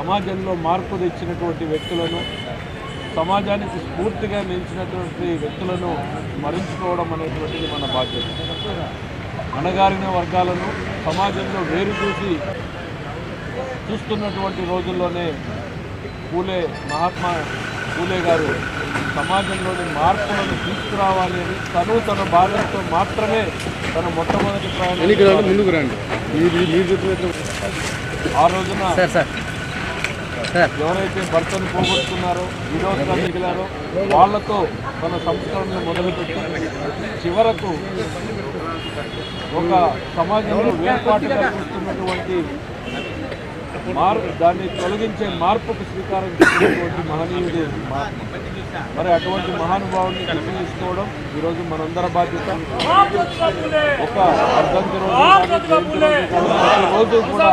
సమాజంలో మార్పు తెచ్చినటువంటి వ్యక్తులను సమాజానికి స్ఫూర్తిగా నిలిచినటువంటి వ్యక్తులను స్మరించుకోవడం అనేటువంటిది మన బాధ్యత. అణగారిన వర్గాలను సమాజంలో వేరు చూసి చూస్తున్నటువంటి రోజుల్లోనే పూలే మహాత్మా పూలే గారు సమాజంలోని మార్పులను తీసుకురావాలి అని తను తన భార్యతో మాత్రమే తన మొట్టమొదటి ప్రయాణం ఆ రోజున సార్ సార్ సార్. ఎవరైతే భర్తను పోగొట్టుకున్నారో విరోధంగా మిగిలారో వాళ్ళతో తన సంస్కరణను మొదలుపెట్టి చివరకు ఒక సమాజంలో వేర్పాటు చూస్తున్నటువంటి మార్ దాన్ని తొలగించే మార్పుకు శ్రీకారం చుట్టినటువంటి మహనీయుడు మరి అటువంటి మహానుభావుడిని గుర్తించుకోవడం ఈరోజు మనందర బాధ్యత. ఒక అర్ధంతి రోజు కూడా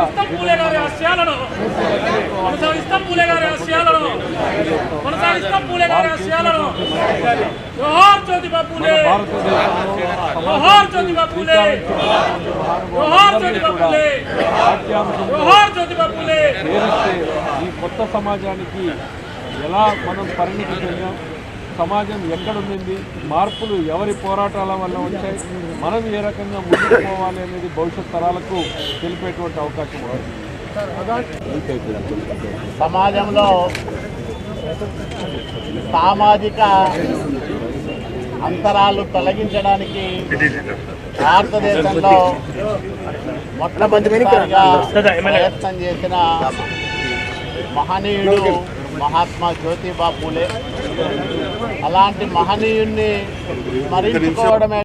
కొనసాగిస్తాం పూలే గారి ఆశయాలను కొనసాగిస్తాం పూలే గారి ఆశయాలను. జోహార్ జ్యోతిబా పూలే భారతదేశంలో జోహార్ జ్యోతిబా పూలే జోహార్ జ్యోతిబా పూలే పాఠ్యాంశంలో జోహార్ జ్యోతిబా పూలే చేరిస్తే ఈ కొత్త సమాజానికి ఎలా మనం పరిణితి చెందాం? సమాజం ఎక్కడుంది? మార్పులు ఎవరి పోరాటాల వల్ల వచ్చాయి? మనం ఏ రకంగా ముందుకు పోవాలి అనేది భవిష్యత్ తరాలకు తెలిపేటువంటి అవకాశం సమాజంలో సామాజిక అంతరాలు తొలగించడానికి భారతదేశంలో మొట్టమొదటిగా ప్రయత్నం చేసిన మహనీయుడు మహాత్మా జ్యోతిబా పూలే. అలాంటి మహనీయుణ్ణి స్మరించుకోవడమే